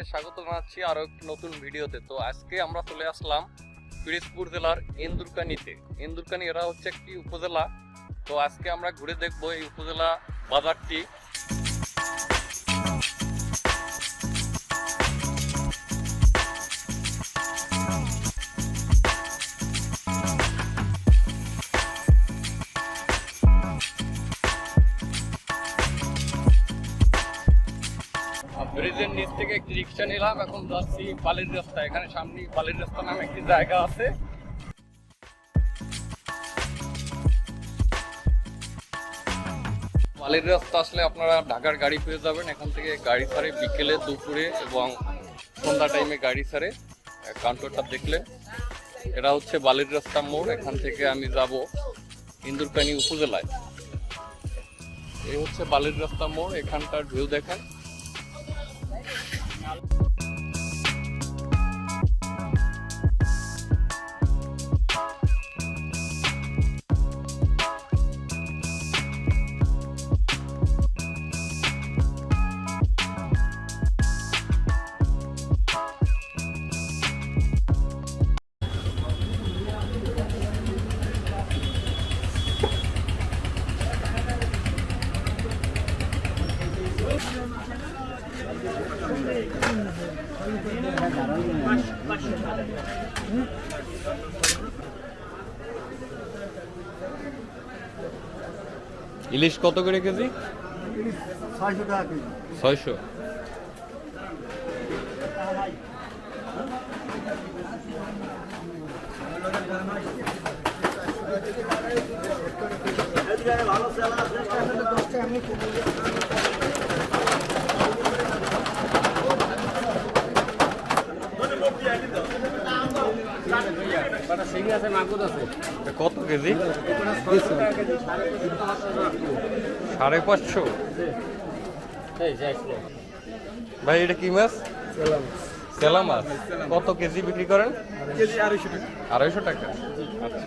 সবাইকে স্বাগত জানাচ্ছি আরও একটি নতুন ভিডিওতে। তো আজকে আমরা চলে আসলাম পিরিজপুর জেলার ইন্দুরকানিতে ইন্দুরকানি এরা হচ্ছে একটি উপজেলা। তো আজকে আমরা ঘুরে দেখব এই উপজেলা বাজারটি। ব্রিজের নিচ থেকে একটি রিক্সা নিলাম, এখন যাচ্ছি বালির রাস্তা এখানে সামনে বালির রাস্তা নামে একটি জায়গা আছে। বালির রাস্তা আসলে আপনারা ঢাকার গাড়ি পেয়ে যাবেন। এখান থেকে গাড়ি ছাড়ে বিকেলে, দুপুরে এবং সন্ধ্যা টাইমে গাড়ি ছাড়ে। কাউন্টারটা দেখলে। এটা হচ্ছে বালির রাস্তা মোড়। এখান থেকে আমি যাব ইন্দুরকানি উপজেলায়। এই হচ্ছে বালির রাস্তা মোড়। এখানকার ভিউ দেখেন। ইলিশ কত করে কেজি? ছয়শো টাকা কেজি ছয়শো এটা কত কেজি? সাড়ে পাঁচশো। ভাই এটা কি মাছ? সেলা মাছ। কত কেজি বিক্রি করেন? আড়াইশো টাকা। আড়াইশো টাকা। আচ্ছা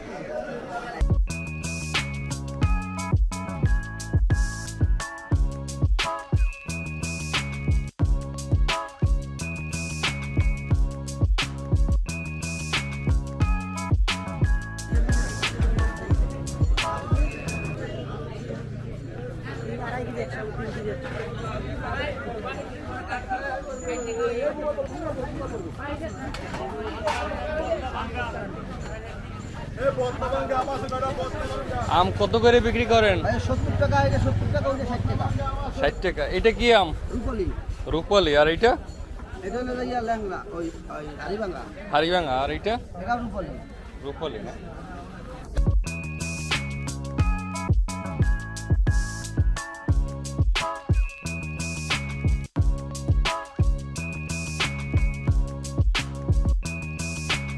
আম কত করে বিক্রি করেন? সত্তর টাকা এটা সত্তর টাকা ওইটা ষাট টাকা। ষাট টাকা। এটা কি আম? রুপলি। রূপালি। আর এটা হারিবাঙ্গা আর এটা এটা রুপলি। রূপালি না?